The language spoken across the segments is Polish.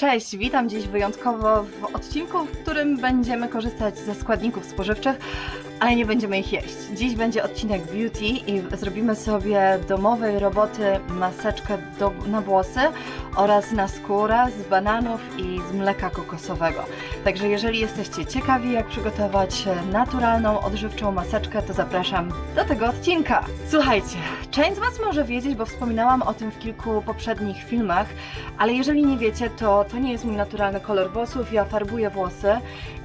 Cześć, witam dziś wyjątkowo w odcinku, w którym będziemy korzystać ze składników spożywczych, ale nie będziemy ich jeść. Dziś będzie odcinek beauty i zrobimy sobie domowej roboty maseczkę do, na włosy oraz na skórę z bananów i z mleka kokosowego. Także jeżeli jesteście ciekawi jak przygotować naturalną, odżywczą maseczkę, to zapraszam do tego odcinka. Słuchajcie, część z Was może wiedzieć, bo wspominałam o tym w kilku poprzednich filmach, ale jeżeli nie wiecie, to to nie jest mój naturalny kolor włosów. Ja farbuję włosy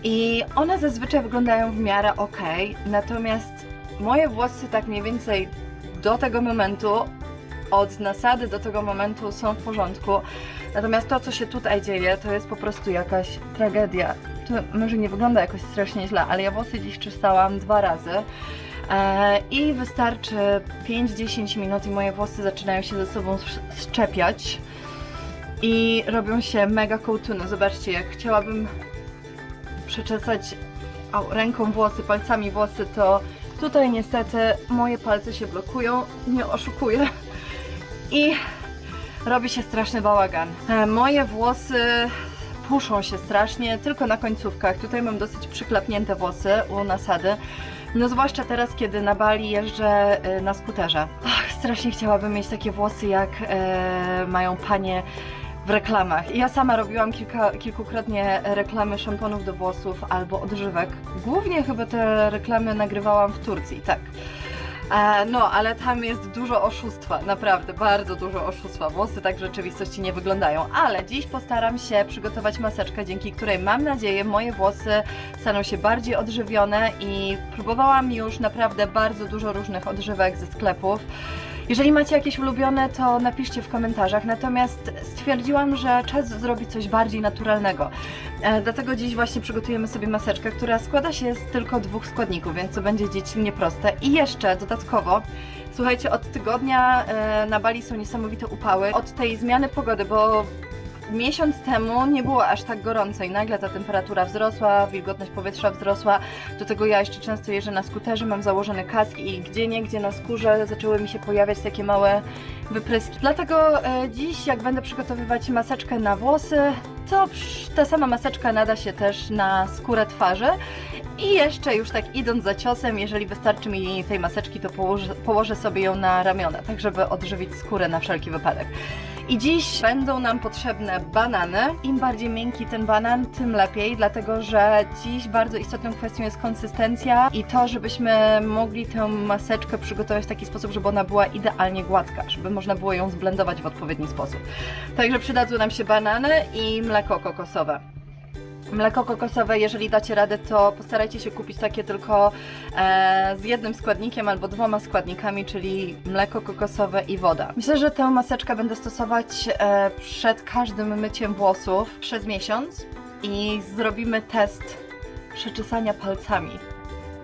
i one zazwyczaj wyglądają w miarę ok. Natomiast moje włosy tak mniej więcej do tego momentu, od nasady do tego momentu są w porządku. Natomiast to, co się tutaj dzieje, to jest po prostu jakaś tragedia. To może nie wygląda jakoś strasznie źle, ale ja włosy dziś czesałam dwa razy. E, I wystarczy 5-10 minut i moje włosy zaczynają się ze sobą sz- szczepiać i robią się mega kołtuny. Zobaczcie, jak chciałabym przeczesać ręką włosy, palcami włosy, to tutaj niestety moje palce się blokują, nie oszukuję. I robi się straszny bałagan. E, Moje włosy puszą się strasznie, tylko na końcówkach. Tutaj mam dosyć przyklapnięte włosy u nasady. No zwłaszcza teraz, kiedy na Bali jeżdżę e, na skuterze. Ach, strasznie chciałabym mieć takie włosy, jak e, mają panie w reklamach. I Ja sama robiłam kilka, kilkukrotnie reklamy szamponów do włosów albo odżywek. Głównie chyba te reklamy nagrywałam w Turcji, tak. E, no, ale tam jest dużo oszustwa, naprawdę, bardzo dużo oszustwa. Włosy tak w rzeczywistości nie wyglądają, ale dziś postaram się przygotować maseczkę, dzięki której mam nadzieję moje włosy staną się bardziej odżywione i próbowałam już naprawdę bardzo dużo różnych odżywek ze sklepów. Jeżeli macie jakieś ulubione, to napiszcie w komentarzach. Natomiast stwierdziłam, że czas zrobić coś bardziej naturalnego. E, dlatego dziś właśnie przygotujemy sobie maseczkę, która składa się z tylko dwóch składników, więc to będzie dziecinnie proste. I jeszcze dodatkowo, słuchajcie, od tygodnia e, na Bali są niesamowite upały. Od tej zmiany pogody, bo miesiąc temu nie było aż tak gorąco i nagle ta temperatura wzrosła, wilgotność powietrza wzrosła. Do tego ja jeszcze często jeżdżę na skuterze, mam założony kask i gdzie nie, gdzie na skórze zaczęły mi się pojawiać takie małe wypryski. Dlatego e, dziś, jak będę przygotowywać maseczkę na włosy, to ta sama maseczka nada się też na skórę twarzy. I jeszcze już tak idąc za ciosem, jeżeli wystarczy mi tej maseczki, to położę, położę sobie ją na ramiona, tak żeby odżywić skórę na wszelki wypadek. I dziś będą nam potrzebne banany. Im bardziej miękki ten banan, tym lepiej, dlatego że dziś bardzo istotną kwestią jest konsystencja i to, żebyśmy mogli tę maseczkę przygotować w taki sposób, żeby ona była idealnie gładka, żeby można było ją zblendować w odpowiedni sposób. Także przydadzą nam się banany i mleko kokosowe. Mleko kokosowe, jeżeli dacie radę, to postarajcie się kupić takie tylko e, z jednym składnikiem albo dwoma składnikami, czyli mleko kokosowe i woda. Myślę, że tę maseczkę będę stosować e, przed każdym myciem włosów przez miesiąc i zrobimy test przeczesania palcami.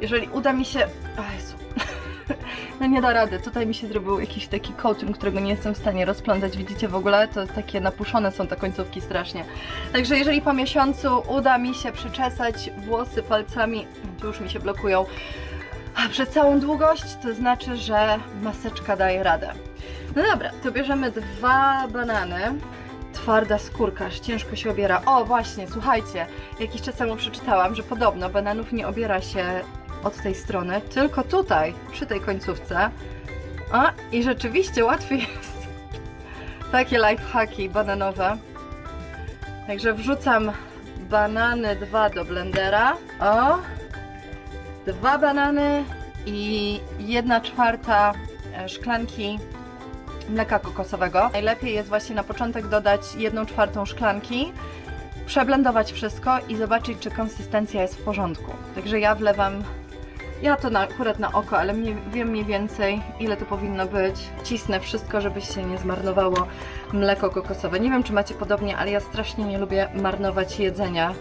Jeżeli uda mi się... Jezu. No nie da rady. Tutaj mi się zrobił jakiś taki coating, którego nie jestem w stanie rozplątać. Widzicie w ogóle? To takie napuszone są te końcówki strasznie. Także jeżeli po miesiącu uda mi się przyczesać włosy palcami, to już mi się blokują, przez całą długość, to znaczy, że maseczka daje radę. No dobra, to bierzemy dwa banany. Twarda skórka, aż ciężko się obiera. O, właśnie, słuchajcie, jakiś czas temu przeczytałam, że podobno bananów nie obiera się od tej strony, tylko tutaj, przy tej końcówce. A, i rzeczywiście łatwiej jest. Takie lifehacki bananowe. Także wrzucam banany dwa do blendera. O! Dwa banany i jedna czwarta e, szklanki mleka kokosowego. Najlepiej jest właśnie na początek dodać jedną czwartą szklanki, przeblendować wszystko i zobaczyć, czy konsystencja jest w porządku. Także ja wlewam, ja to na, akurat na oko, ale mniej, wiem mniej więcej, ile to powinno być. Cisnę wszystko, żeby się nie zmarnowało mleko kokosowe. Nie wiem, czy macie podobnie, ale ja strasznie nie lubię marnować jedzenia.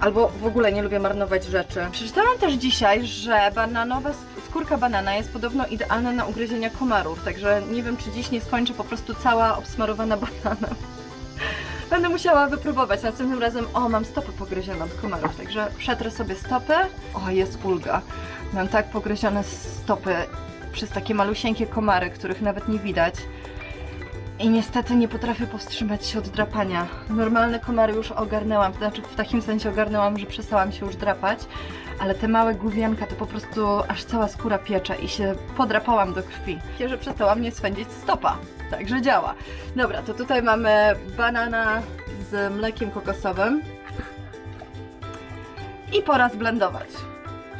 Albo w ogóle nie lubię marnować rzeczy. Przeczytałam też dzisiaj, że bananowa sk- skórka banana jest podobno idealna na ugryzienia komarów, także nie wiem, czy dziś nie skończę po prostu cała obsmarowana bananem. Będę musiała wypróbować. Następnym razem, o, mam stopy pogryzione od komarów, także przetrę sobie stopy. O, jest ulga. Mam tak pogryzione stopy przez takie malusieńkie komary, których nawet nie widać. I niestety nie potrafię powstrzymać się od drapania. Normalne komary już ogarnęłam, to znaczy w takim sensie ogarnęłam, że przestałam się już drapać, ale te małe główienka to po prostu aż cała skóra piecze i się podrapałam do krwi. Że przestała mnie swędzić stopa, także działa. Dobra, to tutaj mamy banana z mlekiem kokosowym i pora zblendować.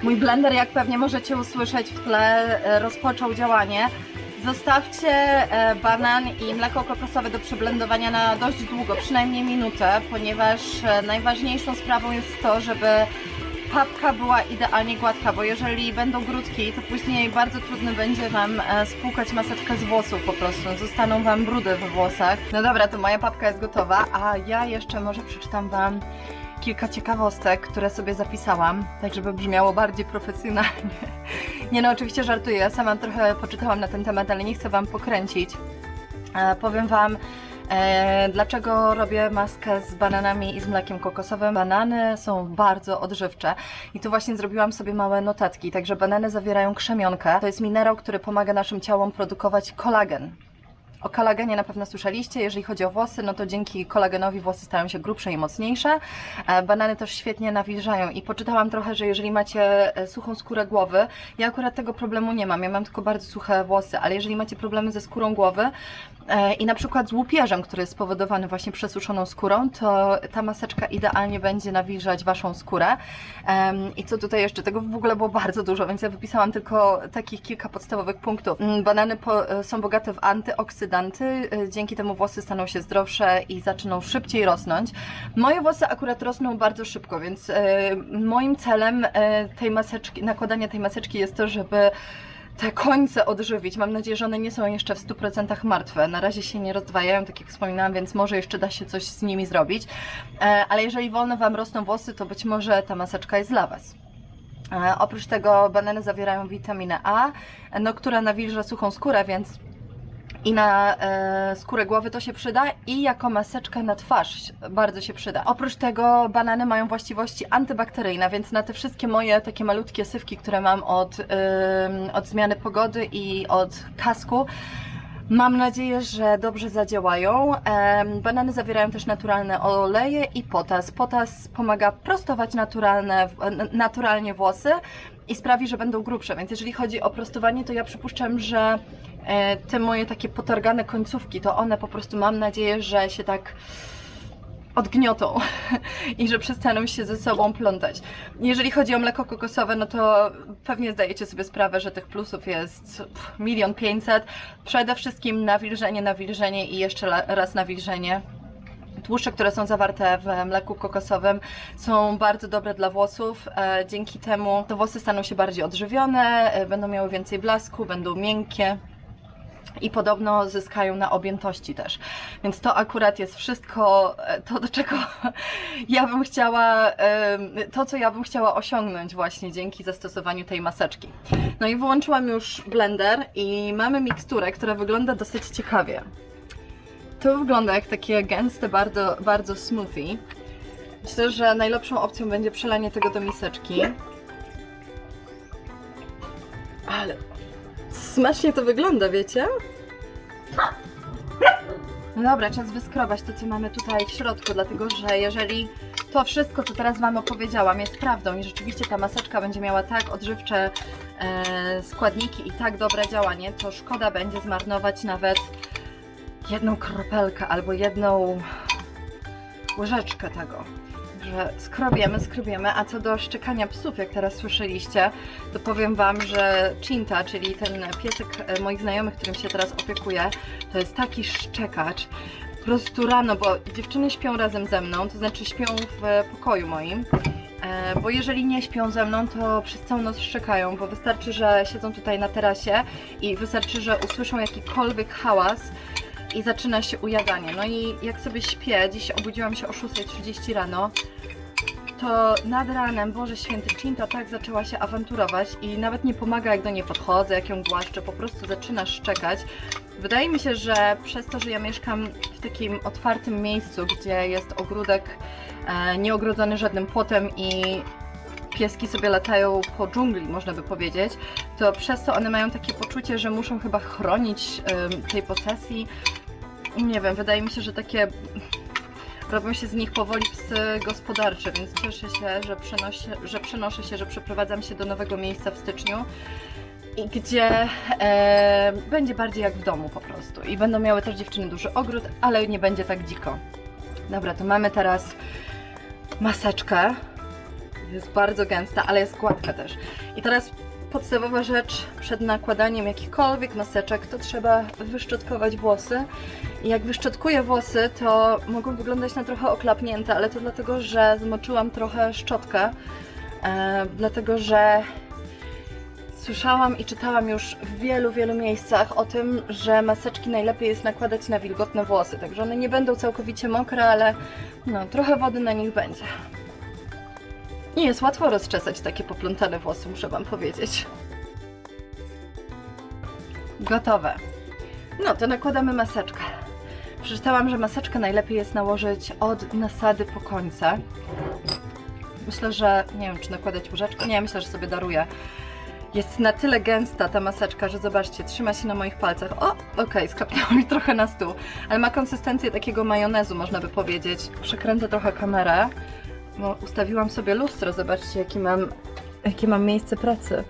Mój blender, jak pewnie możecie usłyszeć w tle, e, rozpoczął działanie. Zostawcie e, banan i mleko kokosowe do przeblendowania na dość długo, przynajmniej minutę, ponieważ e, najważniejszą sprawą jest to, żeby papka była idealnie gładka, bo jeżeli będą grudki, to później bardzo trudno będzie Wam e, spłukać maseczkę z włosów po prostu. Zostaną Wam brudy we włosach. No dobra, to moja papka jest gotowa, a ja jeszcze może przeczytam Wam kilka ciekawostek, które sobie zapisałam, tak żeby brzmiało bardziej profesjonalnie. Nie no, oczywiście żartuję, ja sama trochę poczytałam na ten temat, ale nie chcę Wam pokręcić. E, powiem Wam, dlaczego robię maskę z bananami i z mlekiem kokosowym. Banany są bardzo odżywcze i tu właśnie zrobiłam sobie małe notatki, także banany zawierają krzemionkę. To jest minerał, który pomaga naszym ciałom produkować kolagen. O kolagenie na pewno słyszeliście. Jeżeli chodzi o włosy, no to dzięki kolagenowi włosy stają się grubsze i mocniejsze. E, Banany też świetnie nawilżają i poczytałam trochę, że jeżeli macie e, suchą skórę głowy, ja akurat tego problemu nie mam, ja mam tylko bardzo suche włosy, ale jeżeli macie problemy ze skórą głowy e, i na przykład z łupieżem, który jest spowodowany właśnie przesuszoną skórą, to ta maseczka idealnie będzie nawilżać Waszą skórę. I co tutaj jeszcze? Tego w ogóle było bardzo dużo, więc ja wypisałam tylko takich kilka podstawowych punktów. Mm, Banany są bogate w antyoksydanty, e, dzięki temu włosy staną się zdrowsze i zaczną szybciej rosnąć. Moje włosy akurat rosną bardzo szybko, więc e, moim celem e, tej maseczki, nakładania tej maseczki jest to, żeby te końce odżywić. Mam nadzieję, że one nie są jeszcze w 100% martwe. Na razie się nie rozdwajają, tak jak wspominałam, więc może jeszcze da się coś z nimi zrobić. E, Ale jeżeli wolno Wam rosną włosy, to być może ta maseczka jest dla Was. E, Oprócz tego banany zawierają witaminę A, no, która nawilża suchą skórę, więc i na e, skórę głowy to się przyda i jako maseczka na twarz bardzo się przyda. Oprócz tego banany mają właściwości antybakteryjne, więc na te wszystkie moje takie malutkie sywki, które mam od, ym, od zmiany pogody i od kasku, Mam nadzieję, że dobrze zadziałają. Banany zawierają też naturalne oleje i potas. Potas pomaga prostować naturalne, naturalnie włosy i sprawi, że będą grubsze. Więc jeżeli chodzi o prostowanie, to ja przypuszczam, że e, te moje takie potargane końcówki, to one po prostu mam nadzieję, że się tak odgniotą i że przestaną się ze sobą plątać. Jeżeli chodzi o mleko kokosowe, no to pewnie zdajecie sobie sprawę, że tych plusów jest milion pięćset. Przede wszystkim nawilżenie, nawilżenie i jeszcze raz nawilżenie. Tłuszcze, które są zawarte w mleku kokosowym są bardzo dobre dla włosów. E, dzięki temu to włosy staną się bardziej odżywione, e, będą miały więcej blasku, będą miękkie i podobno zyskają na objętości też. Więc to akurat jest wszystko e, to, do czego ja bym chciała, to co ja bym chciała osiągnąć właśnie dzięki zastosowaniu tej maseczki. No i wyłączyłam już blender i mamy miksturę, która wygląda dosyć ciekawie. To wygląda jak takie gęste, bardzo, bardzo smoothie. Myślę, że najlepszą opcją będzie przelanie tego do miseczki. Ale smacznie to wygląda, wiecie? No dobra, czas wyskrobać to, co mamy tutaj w środku, dlatego że jeżeli to wszystko, co teraz Wam opowiedziałam, jest prawdą i rzeczywiście ta maseczka będzie miała tak odżywcze e, składniki i tak dobre działanie, to szkoda będzie zmarnować nawet jedną kropelkę albo jedną łyżeczkę tego. Także skrobiemy, skrobiemy, a co do szczekania psów, jak teraz słyszeliście, to powiem Wam, że Cinta, czyli ten piesek e, moich znajomych, którym się teraz opiekuję, to jest taki szczekacz. Po prostu rano, bo dziewczyny śpią razem ze mną, to znaczy śpią w pokoju moim. E, Bo jeżeli nie śpią ze mną, to przez całą noc szczekają, bo wystarczy, że siedzą tutaj na terasie i wystarczy, że usłyszą jakikolwiek hałas i zaczyna się ujadanie. No i jak sobie śpię, dziś obudziłam się o 6.30 rano, to nad ranem, Boże Święty, Cinta tak zaczęła się awanturować i nawet nie pomaga jak do niej podchodzę, jak ją głaszczę, po prostu zaczyna szczekać. Wydaje mi się, że przez to, że ja mieszkam w takim otwartym miejscu, gdzie jest ogródek e, nieogrodzony żadnym płotem i pieski sobie latają po dżungli, można by powiedzieć, to przez to one mają takie poczucie, że muszą chyba chronić tej posesji. Nie wiem, wydaje mi się, że takie robią się z nich powoli psy gospodarcze, więc cieszę się, że przenoszę, że przenoszę się, że przeprowadzam się do nowego miejsca w styczniu i gdzie e, będzie bardziej jak w domu po prostu. I będą miały też dziewczyny duży ogród, ale nie będzie tak dziko. Dobra, to mamy teraz maseczkę. Jest bardzo gęsta, ale jest gładka też. I teraz podstawowa rzecz przed nakładaniem jakichkolwiek maseczek to trzeba wyszczotkować włosy. I jak wyszczotkuję włosy, to mogą wyglądać na trochę oklapnięte, ale to dlatego, że zmoczyłam trochę szczotkę. E, dlatego, że słyszałam i czytałam już w wielu, wielu miejscach o tym, że maseczki najlepiej jest nakładać na wilgotne włosy. Także one nie będą całkowicie mokre, ale no, trochę wody na nich będzie. Nie jest łatwo rozczesać takie poplątane włosy, muszę Wam powiedzieć. Gotowe. No to nakładamy maseczkę. Przeczytałam, że maseczkę najlepiej jest nałożyć od nasady po końce. Myślę, że nie wiem, czy nakładać łyżeczkę. Nie, myślę, że sobie daruję. Jest na tyle gęsta ta maseczka, że zobaczcie, trzyma się na moich palcach. O, okej, skapnęło mi trochę na stół, ale ma konsystencję takiego majonezu, można by powiedzieć. Przekręcę trochę kamerę, bo ustawiłam sobie lustro. Zobaczcie, jaki mam, jakie mam miejsce pracy.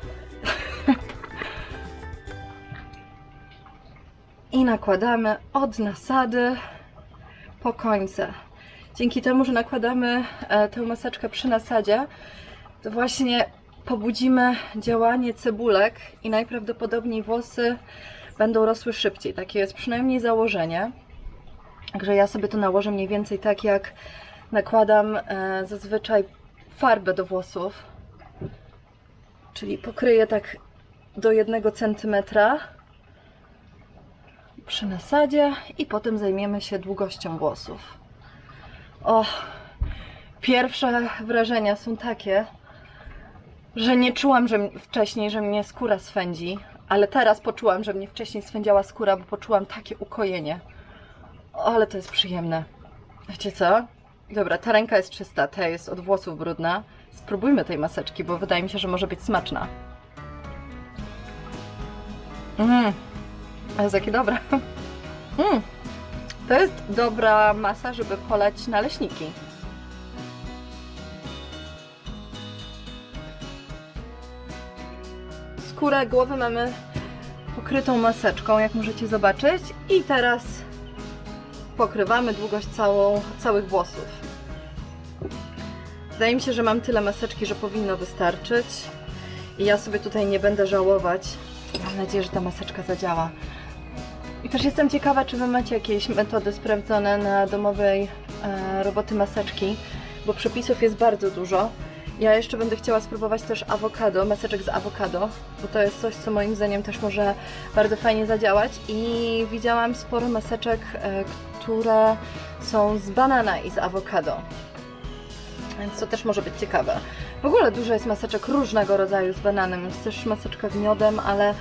I nakładamy od nasady po końce. Dzięki temu, że nakładamy e, tę maseczkę przy nasadzie, to właśnie pobudzimy działanie cebulek i najprawdopodobniej włosy będą rosły szybciej. Takie jest przynajmniej założenie. Także ja sobie to nałożę mniej więcej tak, jak nakładam e, zazwyczaj farbę do włosów. Czyli pokryję tak do jednego centymetra przy nasadzie i potem zajmiemy się długością włosów. O, pierwsze wrażenia są takie, że nie czułam że wcześniej, że mnie skóra swędzi, ale teraz poczułam, że mnie wcześniej swędziała skóra, bo poczułam takie ukojenie. O, ale to jest przyjemne. Wiecie co? Dobra, ta ręka jest czysta, ta jest od włosów brudna. Spróbujmy tej maseczki, bo wydaje mi się, że może być smaczna. Mmm, jest jakie dobre. Mm. To jest dobra masa, żeby polać naleśniki. Skórę głowy mamy pokrytą maseczką, jak możecie zobaczyć. I teraz pokrywamy długość całą, całych włosów. Wydaje mi się, że mam tyle maseczki, że powinno wystarczyć. I ja sobie tutaj nie będę żałować. Mam nadzieję, że ta maseczka zadziała. I też jestem ciekawa, czy Wy macie jakieś metody sprawdzone na domowej e, roboty maseczki, bo przepisów jest bardzo dużo. Ja jeszcze będę chciała spróbować też awokado, maseczek z awokado, bo to jest coś, co moim zdaniem też może bardzo fajnie zadziałać. I widziałam sporo maseczek, e, które są z banana i z awokado. Więc to też może być ciekawe. W ogóle dużo jest maseczek różnego rodzaju z bananem, jest też maseczka z miodem, ale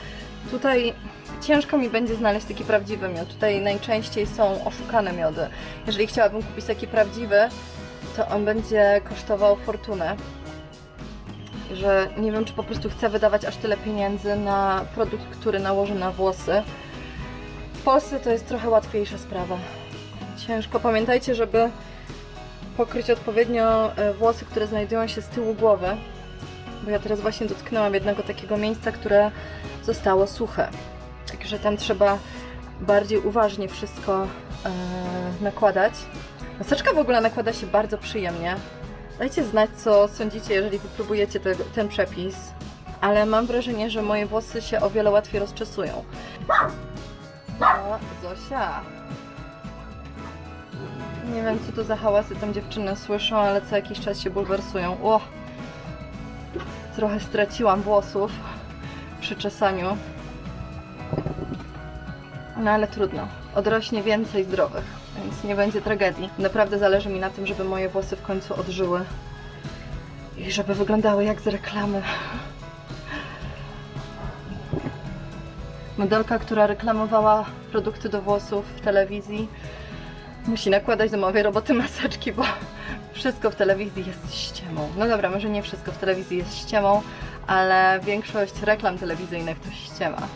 tutaj ciężko mi będzie znaleźć taki prawdziwy miód. Tutaj najczęściej są oszukane miody. Jeżeli chciałabym kupić taki prawdziwy, to on będzie kosztował fortunę. Że nie wiem, czy po prostu chcę wydawać aż tyle pieniędzy na produkt, który nałożę na włosy. W Polsce to jest trochę łatwiejsza sprawa. Ciężko. Pamiętajcie, żeby pokryć odpowiednio e, włosy, które znajdują się z tyłu głowy. Bo ja teraz właśnie dotknęłam jednego takiego miejsca, które zostało suche. Także tam trzeba bardziej uważnie wszystko e, nakładać. Maseczka w ogóle nakłada się bardzo przyjemnie. Dajcie znać, co sądzicie, jeżeli wypróbujecie tego, ten przepis. Ale mam wrażenie, że moje włosy się o wiele łatwiej rozczesują. O, Zosia. Nie wiem, co to za hałasy tam dziewczyny słyszą, ale co jakiś czas się bulwersują. O! Trochę straciłam włosów przy czesaniu. No ale trudno. Odrośnie więcej zdrowych, więc nie będzie tragedii. Naprawdę zależy mi na tym, żeby moje włosy w końcu odżyły. I żeby wyglądały jak z reklamy. Modelka, która reklamowała produkty do włosów w telewizji, musi nakładać do mowej roboty maseczki, bo wszystko w telewizji jest ściemą. No dobra, może nie wszystko w telewizji jest ściemą, ale większość reklam telewizyjnych to ściema.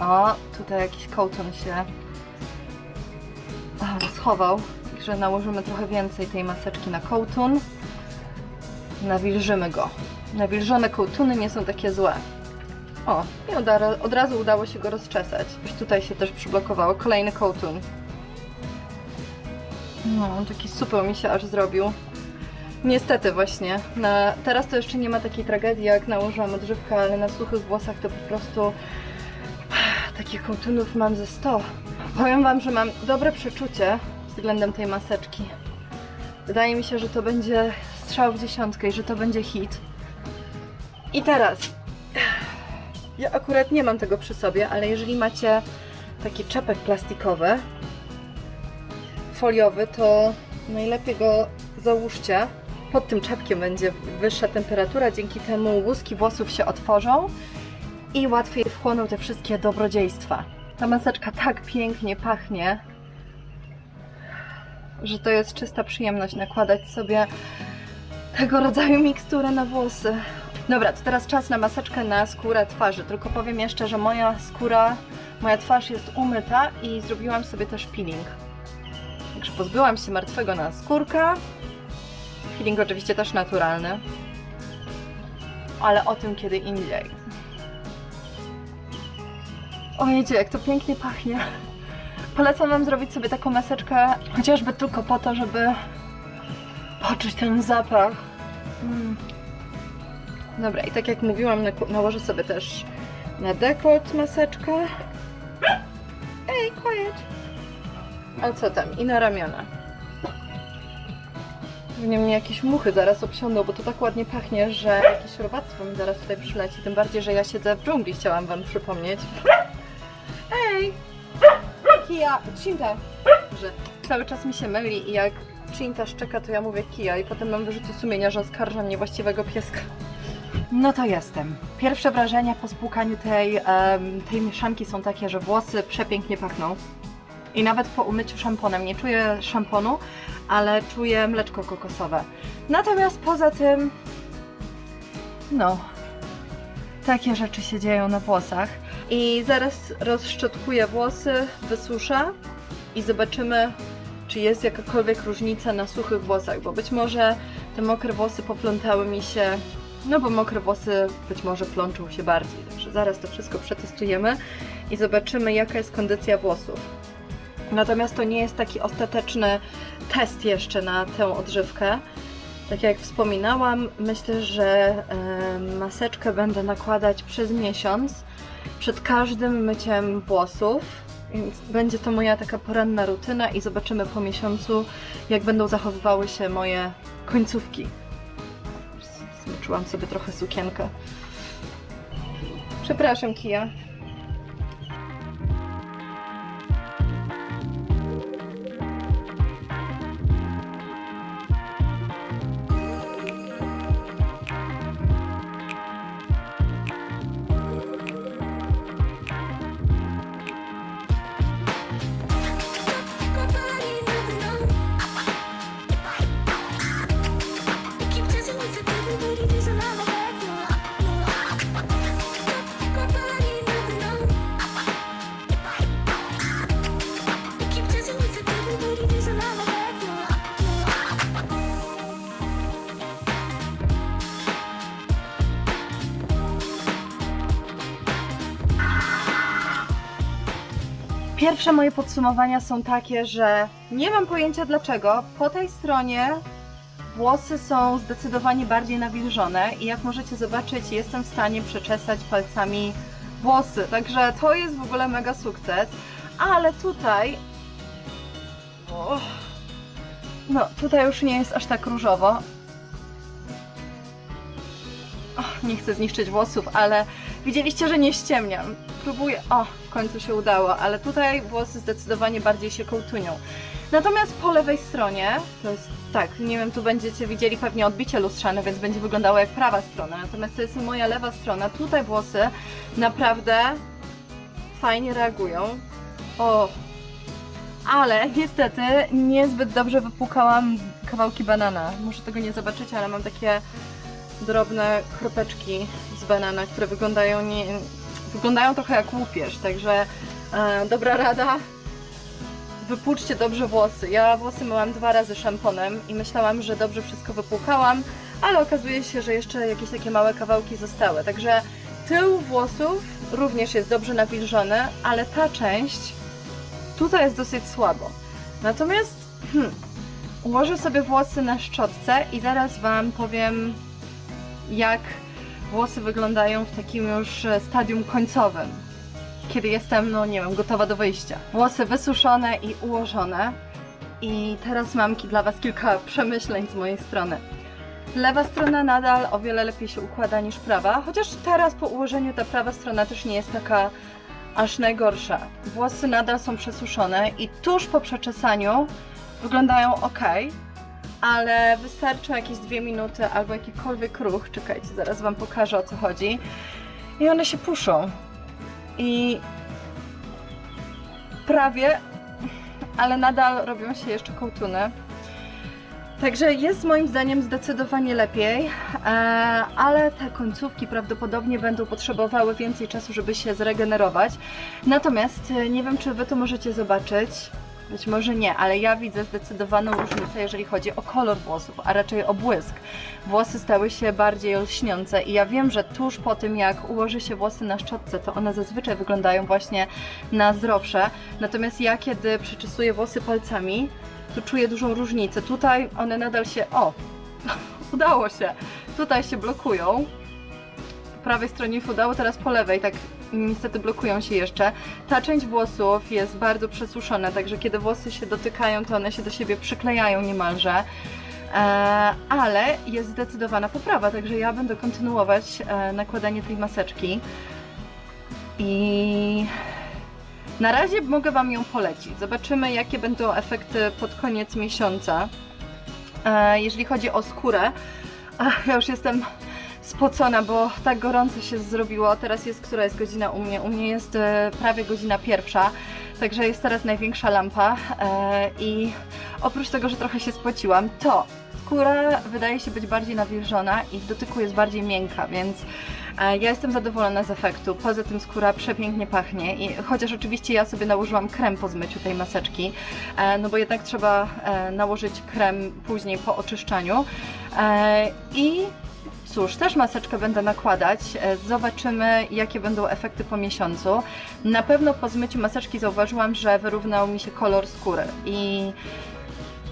O, tutaj jakiś kołton się schował, także nałożymy trochę więcej tej maseczki na kołtun. Nawilżymy go. Nawilżone kołtuny nie są takie złe. O, i od, od razu udało się go rozczesać. Już tutaj się też przyblokowało. Kolejny kołtun. No, taki super mi się aż zrobił. Niestety właśnie, na, teraz to jeszcze nie ma takiej tragedii jak nałożyłam odżywkę, ale na suchych włosach to po prostu takich kołtunów mam ze 100. Powiem Wam, że mam dobre przeczucie względem tej maseczki. Wydaje mi się, że to będzie strzał w dziesiątkę i że to będzie hit. I teraz, ja akurat nie mam tego przy sobie, ale jeżeli macie taki czepek plastikowy, foliowy, to najlepiej go załóżcie. Pod tym czepkiem będzie wyższa temperatura, dzięki temu łuski włosów się otworzą i łatwiej wchłoną te wszystkie dobrodziejstwa. Ta maseczka tak pięknie pachnie, że to jest czysta przyjemność nakładać sobie tego rodzaju miksturę na włosy. Dobra, to teraz czas na maseczkę na skórę twarzy. Tylko powiem jeszcze, że moja skóra, moja twarz jest umyta i zrobiłam sobie też peeling. Także pozbyłam się martwego na skórka. Peeling oczywiście też naturalny. Ale o tym kiedy indziej. Ojejcie, jak to pięknie pachnie. Polecam Wam zrobić sobie taką maseczkę, chociażby tylko po to, żeby poczuć ten zapach. Mm. Dobra, i tak jak mówiłam, nałożę sobie też na dekolt maseczkę. A co tam? I na ramiona. Pewnie mnie jakieś muchy zaraz obsiądą, bo to tak ładnie pachnie, że jakieś robactwo mi zaraz tutaj przyleci. Tym bardziej, że ja siedzę w dżungli, chciałam Wam przypomnieć. Ej! Kija, Cinta! Że cały czas mi się myli i jak Cinta szczeka, to ja mówię kija i potem mam wyrzuty sumienia, że oskarża mnie właściwego pieska. No to jestem. Pierwsze wrażenia po spłukaniu tej, tej mieszanki są takie, że włosy przepięknie pachną. I nawet po umyciu szamponem. Nie czuję szamponu, ale czuję mleczko kokosowe. Natomiast poza tym, no, takie rzeczy się dzieją na włosach. I zaraz rozszczotkuję włosy, wysuszę i zobaczymy, czy jest jakakolwiek różnica na suchych włosach, bo być może te mokre włosy poplątały mi się, no bo mokre włosy być może plączą się bardziej. Także zaraz to wszystko przetestujemy i zobaczymy, jaka jest kondycja włosów. Natomiast to nie jest taki ostateczny test jeszcze na tę odżywkę. Tak jak wspominałam, myślę, że maseczkę będę nakładać przez miesiąc przed każdym myciem włosów. Więc będzie to moja taka poranna rutyna i zobaczymy po miesiącu, jak będą zachowywały się moje końcówki. Zmoczyłam sobie trochę sukienkę. Przepraszam, Kija. Pierwsze moje podsumowania są takie, że nie mam pojęcia dlaczego. Po tej stronie włosy są zdecydowanie bardziej nawilżone i jak możecie zobaczyć, jestem w stanie przeczesać palcami włosy. Także to jest w ogóle mega sukces. Ale tutaj. O, no, tutaj już nie jest aż tak różowo. Och, nie chcę zniszczyć włosów, ale widzieliście, że nie ściemniam. Próbuję. O, w końcu się udało, ale tutaj włosy zdecydowanie bardziej się kołtunią. Natomiast po lewej stronie, to jest tak, nie wiem, tu będziecie widzieli pewnie odbicie lustrzane, więc będzie wyglądało jak prawa strona. Natomiast to jest moja lewa strona. Tutaj włosy naprawdę fajnie reagują. O, ale niestety niezbyt dobrze wypłukałam kawałki banana. Może tego nie zobaczycie, ale mam takie drobne kropeczki z banana, które wyglądają nie, wyglądają trochę jak łupież, także e, dobra rada wypłuczcie dobrze włosy. Ja włosy myłam dwa razy szamponem i myślałam, że dobrze wszystko wypłukałam, ale okazuje się, że jeszcze jakieś takie małe kawałki zostały. Także tył włosów również jest dobrze nawilżony, ale ta część tutaj jest dosyć słabo. Natomiast hmm, ułożę sobie włosy na szczotce i zaraz Wam powiem, jak włosy wyglądają w takim już e, stadium końcowym. Kiedy jestem, no nie wiem, gotowa do wyjścia. Włosy wysuszone i ułożone. I teraz mam ki- dla Was kilka przemyśleń z mojej strony. Lewa strona nadal o wiele lepiej się układa niż prawa, chociaż teraz po ułożeniu ta prawa strona też nie jest taka aż najgorsza. Włosy nadal są przesuszone i tuż po przeczesaniu wyglądają ok, ale wystarczą jakieś dwie minuty albo jakikolwiek ruch. Czekajcie, zaraz Wam pokażę o co chodzi. I one się puszą. I prawie, ale nadal robią się jeszcze kołtuny. Także jest moim zdaniem zdecydowanie lepiej, e, ale te końcówki prawdopodobnie będą potrzebowały więcej czasu, żeby się zregenerować. Natomiast e, nie wiem, czy Wy to możecie zobaczyć. Być może nie, ale ja widzę zdecydowaną różnicę, jeżeli chodzi o kolor włosów, a raczej o błysk. Włosy stały się bardziej lśniące i ja wiem, że tuż po tym, jak ułoży się włosy na szczotce, to one zazwyczaj wyglądają właśnie na zdrowsze. Natomiast ja, kiedy przyczesuję włosy palcami, to czuję dużą różnicę. Tutaj one nadal się. O! Udało się! Tutaj się blokują. Prawej stronie się udało, teraz po lewej, tak niestety blokują się jeszcze. Ta część włosów jest bardzo przesuszona, także kiedy włosy się dotykają, to one się do siebie przyklejają niemalże. E, ale jest zdecydowana poprawa, także ja będę kontynuować e, nakładanie tej maseczki. I na razie mogę Wam ją polecić. Zobaczymy, jakie będą efekty pod koniec miesiąca. E, jeżeli chodzi o skórę, ja już jestem spocona, bo tak gorąco się zrobiło. Teraz jest, która jest godzina u mnie? U mnie jest e, prawie godzina pierwsza, także jest teraz największa lampa. E, I oprócz tego, że trochę się spociłam, to skóra wydaje się być bardziej nawilżona i w dotyku jest bardziej miękka, więc e, ja jestem zadowolona z efektu. Poza tym skóra przepięknie pachnie i chociaż oczywiście ja sobie nałożyłam krem po zmyciu tej maseczki, no bo jednak trzeba nałożyć krem później po oczyszczaniu. I cóż, też maseczkę będę nakładać. E, Zobaczymy, jakie będą efekty po miesiącu. Na pewno po zmyciu maseczki zauważyłam, że wyrównał mi się kolor skóry i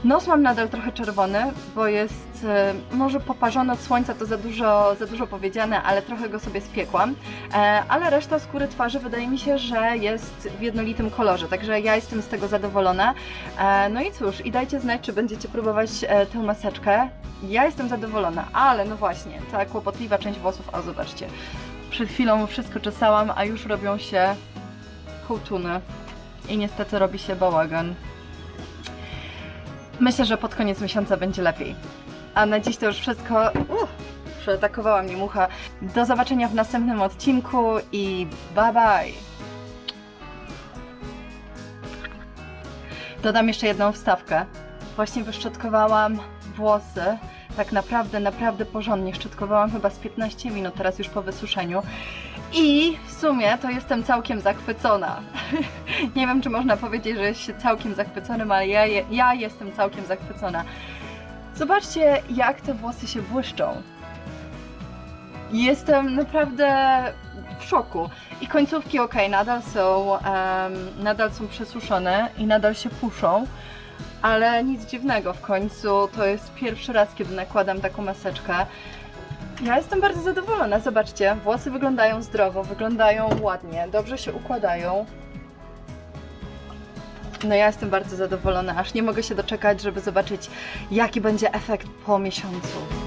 Nos mam nadal trochę czerwony, bo jest e, może poparzony od słońca, to za dużo, za dużo powiedziane, ale trochę go sobie spiekłam. E, ale reszta skóry twarzy wydaje mi się, że jest w jednolitym kolorze, także ja jestem z tego zadowolona. E, no i cóż, i dajcie znać, czy będziecie próbować e, tę maseczkę. Ja jestem zadowolona, ale no właśnie, ta kłopotliwa część włosów, a zobaczcie, przed chwilą wszystko czesałam, a już robią się kołtuny i niestety robi się bałagan. Myślę, że pod koniec miesiąca będzie lepiej. A na dziś to już wszystko. Uh, przeatakowała mnie mucha. Do zobaczenia w następnym odcinku i bye bye. Dodam jeszcze jedną wstawkę. Właśnie wyszczotkowałam włosy. Tak naprawdę, naprawdę porządnie. Szczotkowałam chyba z 15 minut, teraz już po wysuszeniu. I w sumie to jestem całkiem zachwycona. Nie wiem, czy można powiedzieć, że jest się całkiem zachwyconym, ale ja, ja jestem całkiem zachwycona. Zobaczcie, jak te włosy się błyszczą. Jestem naprawdę w szoku. I końcówki ok, nadal są, em, nadal są przesuszone i nadal się puszą, ale nic dziwnego, w końcu to jest pierwszy raz, kiedy nakładam taką maseczkę. Ja jestem bardzo zadowolona. Zobaczcie, włosy wyglądają zdrowo, wyglądają ładnie, dobrze się układają. No ja jestem bardzo zadowolona, aż nie mogę się doczekać, żeby zobaczyć, jaki będzie efekt po miesiącu.